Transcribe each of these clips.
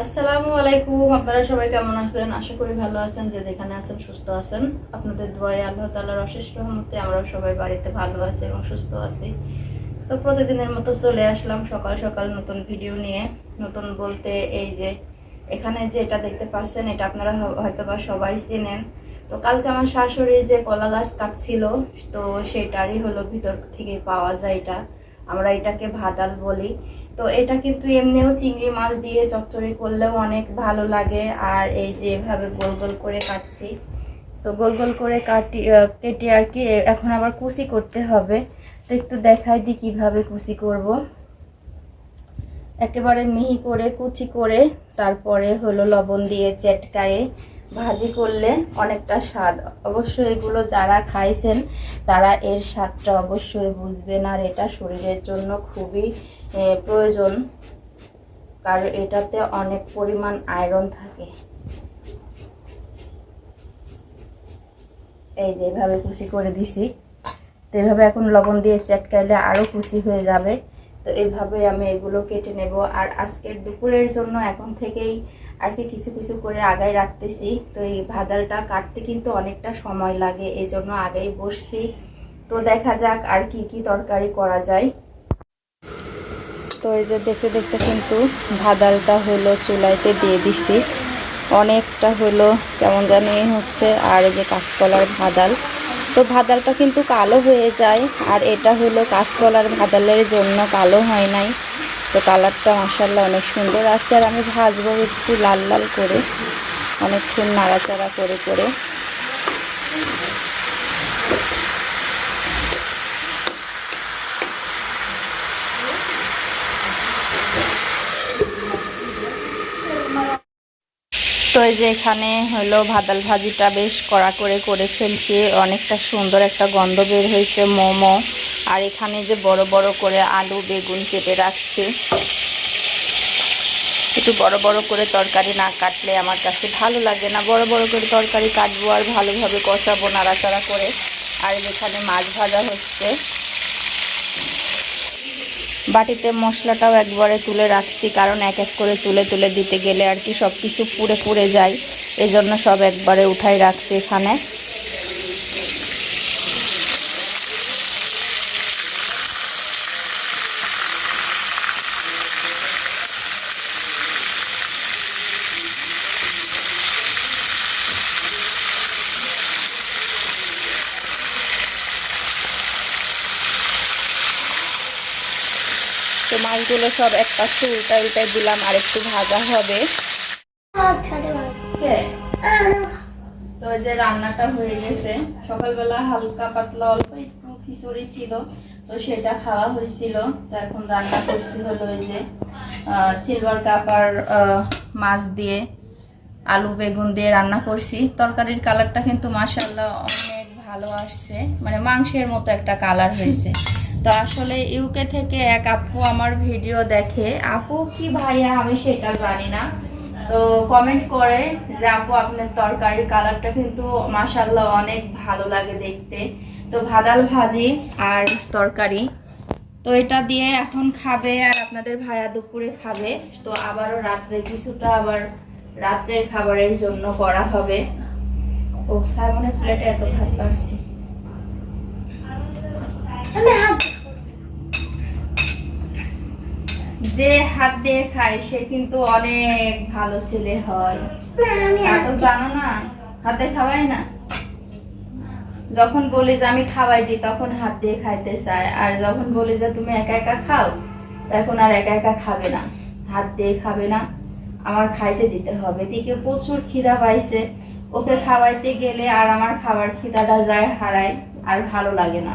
আসসালামু আলাইকুম, আপনারা সবাই কেমন আছেন? আশা করি ভালো আছেন, যে যেখানে আছেন সুস্থ আছেন। আপনাদের আল্লাহ অশেষ রহমতে আমরাও সবাই বাড়িতে ভালো আছি এবং সুস্থ আছি। তো প্রতিদিনের মতো চলে আসলাম সকাল সকাল নতুন ভিডিও নিয়ে। নতুন বলতে এই যে, এখানে যে এটা দেখতে পাচ্ছেন, এটা আপনারা হয়তোবা সবাই চেনেন। তো কালকে আমার শাশুড়ি যে কলা গাছ কাটছিল, তো সেটারই হলো ভিতর থেকে পাওয়া যায় এটা। আমরা এটাকে ভাদাল বলি। তো এটা কিন্তু এমনিও চিংড়ি মাছ দিয়ে চচ্চড়ি করলেও অনেক ভালো লাগে। আর এই যে এভাবে গোল গোল করে কাটছি। তো গোল গোল করে কাটি কেটে আর কি এখন আবার কুচি করতে হবে। তো একটু দেখাই দিই কীভাবে কুচি করব। একেবারে মিহি করে কুচি করে তারপরে হলো লবণ দিয়ে চেটকায়ে ভাজি করলে অনেকটা স্বাদ। অবশ্যই এগুলো যারা খাইছেন, তারা এর স্বাদটা অবশ্যই বুঝবেন আর এটা শরীরের জন্য খুবই প্রয়োজন। কারণ এটাতে অনেক পরিমাণ আয়রন থাকে। এই যে এভাবে কুচি করে দিছি। তো এভাবে এখন লবণ দিয়ে চটকাইলে আরও কুচি হয়ে যাবে। তো এইভাবে আমি এগুলো কেটে নেব। আর আজকের দুপুরের জন্য এখন থেকেই আর কি কিছু কিছু করে আগায় রাখতেছি। তো এই ভাদালটা কাটতে কিন্তু অনেকটা সময় লাগে এই জন্য আগেই বসছি। তো দেখা যাক আর কি কি তরকারি করা যায়। তো এই যে দেখতে দেখতে কিন্তু ভাদালটা হলো চুলাইতে দিয়ে দিছি। অনেকটা হলো কেমন জানি হচ্ছে, আর এই যে কাঁচকলার ভাদাল। তো ভাদালটা কিন্তু কালো হয়ে যায়। আর এটা হলো কাঁচকলার ভাদালের জন্য কালো হয় নাই। তো কালারটা মশাল্লা অনেক সুন্দর আছে। আর আমি ভাজবো একটু লাল লাল করে, অনেকক্ষণ নাড়াচাড়া করে করে। যে এখানে হলো ভাদাল ভাজিটা বেশ কড়া করে করে ফেলছি, অনেকটা সুন্দর একটা গন্ধ বের হয়েছে মোমো। আর এখানে যে বড় বড় করে আলু বেগুন কেটে রাখছি। একটু বড় বড় করে তরকারি না কাটলে আমার কাছে ভালো লাগে না। বড় বড় করে তরকারি কাটবো আর ভালোভাবে কষাবো নাড়াচাড়া করে। আর যেখানে মাছ ভাজা হচ্ছে। বাটিতে মশলাটাও একবারে তুলে রাখছি, কারণ এক এক করে তুলে তুলে দিতে গেলে আর কি সব কিছু পুড়ে পুড়ে যায়। এজন্য জন্য সব একবারে উঠাই রাখছি এখানে। তো মাছগুলো সব এক পাশে উল্টা উল্টাই দিলাম, আর একটু ভাজা হবে। তো যে রান্নাটা হয়ে গেছে। সকালবেলা হালকা পাতলা অল্প একটু খিচুড়ি ছিল, তো সেটা খাওয়া হয়েছিল। তো এখন রান্না করছি হলো এই যে সিলভার কাপ আর মাছ দিয়ে আলু বেগুন দিয়ে রান্না করছি। তরকারির কালারটা কিন্তু মাসাল্লাহ অনেক ভালো আসছে। মানে মাংসের মতো একটা কালার হয়েছে। তো আসলে ইউকে থেকে এক আপু আমার ভিডিও দেখে, আপু, কি ভাইয়া? আমি সেটা জানি না। তো কমেন্ট করে যে, আপু, আপনার তরকারির কালারটা কিন্তু মাসাল্লাহ অনেক ভালো লাগে দেখতে। তো ভাদাল ভাজি আর তরকারি। তো এটা দিয়ে এখন খাবে আর আপনাদের ভাইয়া দুপুরে খাবে। তো আবারও রাত্রে, কিছুটা আবার রাত্রের খাবারের জন্য করা হবে। ও সাইমনের প্লেটে এত ভাত পারছি। যে হাত দিয়ে খায় সে কিন্তু অনেক ভালো ছেলে হয়। তা তো জানো না হাতে খাওয়াই না? যখন বলি যে আমি খাওয়াই দিই তখন হাত দিয়ে খাইতে চায়। আর যখন বলি যে তুমি একা একা খাও তখন আর একা একা খাবে না। হাত দিয়ে খাবে না আমার খাইতে দিতে হবে। দিকে প্রচুর খিদা পাইছে। ওকে খাওয়াইতে গেলে আর আমার খাবার খিদাটা যায় হারায় আর ভালো লাগে না।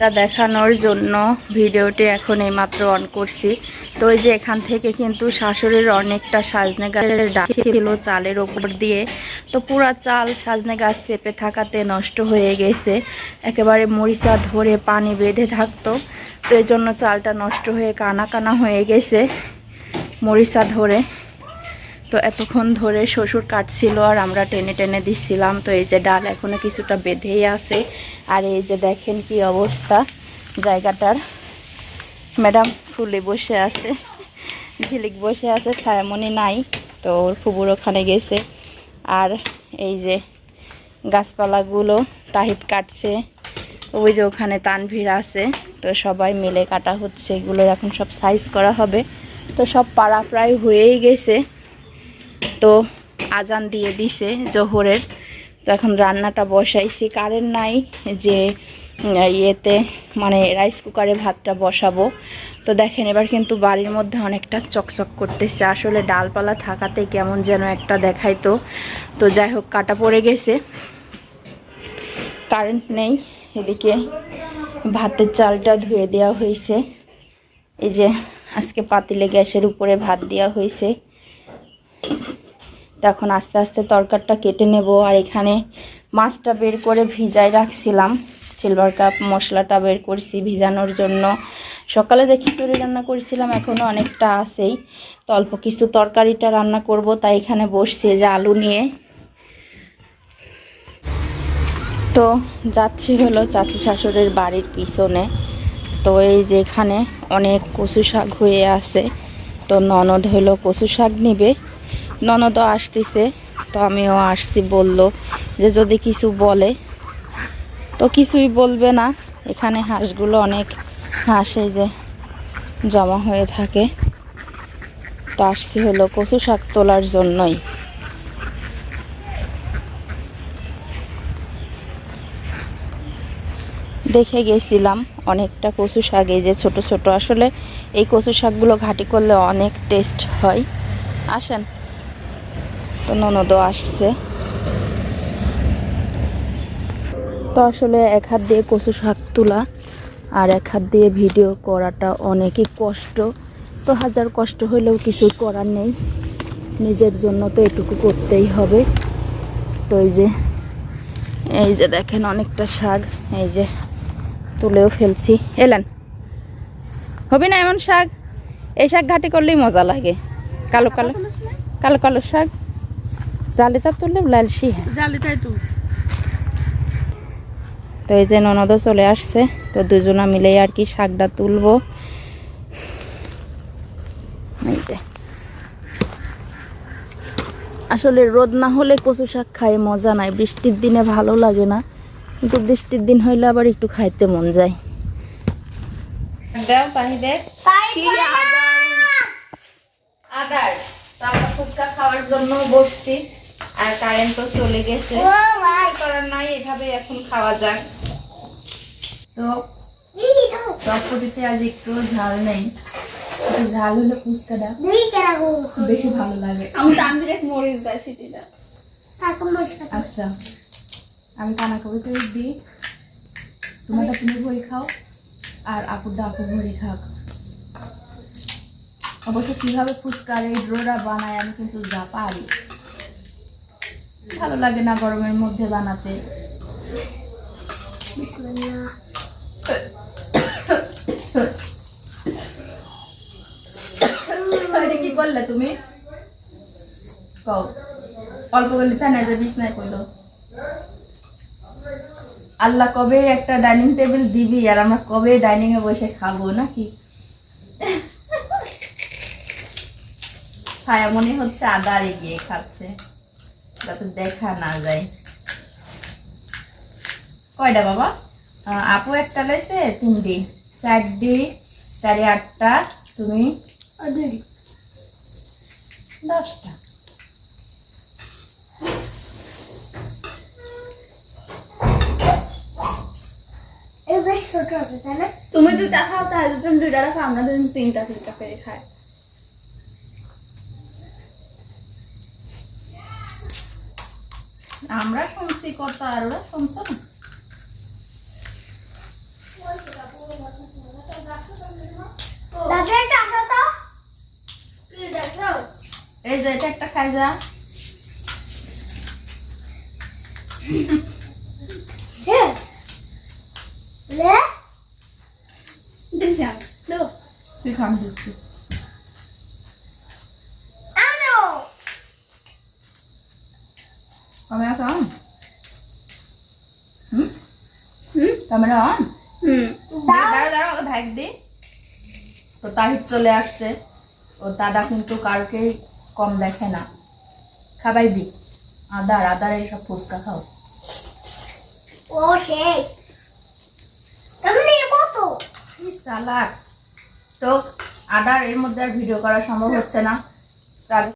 টা দেখানোর জন্য ভিডিওটি এখন এইমাত্র অন করছি। তো ওই যে এখান থেকে কিন্তু শাশুড়ির অনেকটা সাজনে গাছের ডাল ছিল চালের ওপর দিয়ে। তো পুরা চাল সাজনে গাছ চেপে থাকাতে নষ্ট হয়ে গেছে। একেবারে মরিচা ধরে পানি বেঁধে থাকতো। তো এই জন্য চালটা নষ্ট হয়ে কানা কানা হয়ে গেছে মরিচা ধরে। তো এতক্ষণ ধরে শ্বশুর কাটছিল আর আমরা টেনে টেনে দিচ্ছিলাম তো এই যে ডাল এখনও কিছুটা বেঁধেই আছে। আর এই যে দেখেন কি অবস্থা জায়গাটার। ম্যাডাম ফুলে বসে আছে, ঝিলিক বসে আছে, ছায়ামণি নাই, তো ওর ফুবুর ওখানে গেছে। আর এই যে গাছপালাগুলো তাহিদ কাটছে, ওই যে ওখানে তানভীর আছে। তো সবাই মিলে কাটা হচ্ছে এগুলো এখন সব সাইজ করা হবে। তো সব পাড়া প্রায় হয়েই গেছে। তো আজান দিয়ে দিছে জোহরের। তো এখন রান্নাটা বসাইছি। কারেন্ট নাই যে ইয়েতে মানে রাইস কুকারে ভাতটা বসাবো। তো দেখেন এবার কিন্তু বাড়ির মধ্যে অনেকটা চকচক করতেছে। আসলে ডালপালা থাকাতে কেমন যেন একটা দেখাইতো। তো যাই হোক, কাটা পড়ে গেছে। কারেন্ট নেই। এদিকে ভাতের চালটা ধুয়ে দেওয়া হয়েছে। এই যে, আজকে পাতিলে গ্যাসের উপরে ভাত দেওয়া হয়েছে। তো এখন আস্তে আস্তে তরকারটা কেটে নেব। আর এখানে মাছটা বের করে ভিজাই রাখছিলাম। সিলভার কাপ মশলাটা বের করছি ভিজানোর জন্য। সকালে দেখি চুরি রান্না করেছিলাম এখনও অনেকটা আছেই। তো অল্প কিছু তরকারিটা রান্না করব, তাই এখানে বসছি যে আলু নিয়ে। তো যাচ্ছি হলো চাচি শাশুড়ির বাড়ির পিছনে। তো এই যে এখানে অনেক কচু শাক হয়ে আছে। তো ননদ হলো কচু শাক নিবে। ননদও আসতেছে, তো আমিও আসছি বলল যে যদি কিছু বলে। তো কিছুই বলবে না, এখানে হাঁসগুলো অনেক হাঁস যে জমা হয়ে থাকে। তো আসছি হলো কচু শাক তোলার জন্যই। দেখে গেছিলাম অনেকটা কচু শাক, এই যে ছোট ছোট। আসলে এই কচু শাকগুলো ঘাটি করলে অনেক টেস্ট হয়। আসেন। তো ননদও আসছে। তো আসলে এক হাত দিয়ে কচু শাক তোলা আর এক হাত দিয়ে ভিডিও করাটা অনেকই কষ্ট। তো হাজার কষ্ট হলেও কিছু করার নেই। নিজের জন্য তো এটুকু করতেই হবে। তো এই যে এই যে দেখেন অনেকটা শাক, এই যে তুলেও ফেলছি। এলেন, হবে না এমন শাক? এই শাক ঘাটি করলেই মজা লাগে। কালো কালো কালো কালো শাক। জালিটা তুললে লালসি হ্যাঁ তো। তো এই যে ননদও চলে আসছে তো দুজনা মিলেই আর কি শাকটা তুলবো। এই যে। আসলে রোদ না হলে কচু শাক খায় মজা নাই বৃষ্টির দিনে ভালো লাগে না কিন্তু বৃষ্টির দিন হইলে আবার একটু খাইতে মন যায়। দাও তাহি দেখ কি আদার? আদার। তো আমরা ফুচকা খাওয়ার জন্য বসছি। আর কারেন্ট তো চলে গেছে। করার নাই এভাবে এখন খাওয়া যাক। তো চটপটিতে আজ একটু ঝাল নেই। একটু ঝাল হলে ফুচকাটা বেশি ভালো লাগে। আমি তানভীর এক মরিচ গাছি দিলাম। আচ্ছা আমি কানা কবি করে দিই তোমারটা তুমি ভরি খাও আর আপুরটা আপু ভরি খাও অবশ্য কীভাবে ফুচকার এই ড্রোটা বানায় আমি কিন্তু যা পারি। ভালো লাগে না গরমের মধ্যে বানাতে। কি করলে তুমি? অল্প করলে না কইলো। আল্লাহ কবে একটা ডাইনিং টেবিল দিবি আর আমরা কবে ডাইনিং এ বসে খাব নাকি? ছায়া মনে হচ্ছে আদার এগিয়ে খাচ্ছে। যাতে দেখা না যায়। কয়টা বাবা? আপু একটা লাইছে তিনটি। চারটি চারি আটটা তুমি? দশটা। তুমি দুটা খাও দুজন দুইটা রাখো আমরা দুজন তিনটা তিনটা করে খাই। আমরা শুনছি কথা আর ওরা শুনছো না এই যে এটা একটা খাই যা। লো। তুই খান দিচ্ছি হুম দাঁড়া দাঁড়া ওকে ভাগ দে। তো তাহির চলে আসছে। ও দাদা কিন্তু কারোকেই কম দেখে না। খাবাই দি। আদার আদার এইসব ফুচকা খাও। ও সেই। সালাদ। তো আদার এর মধ্যে আর ভিডিও করা সম্ভব হচ্ছে না। তার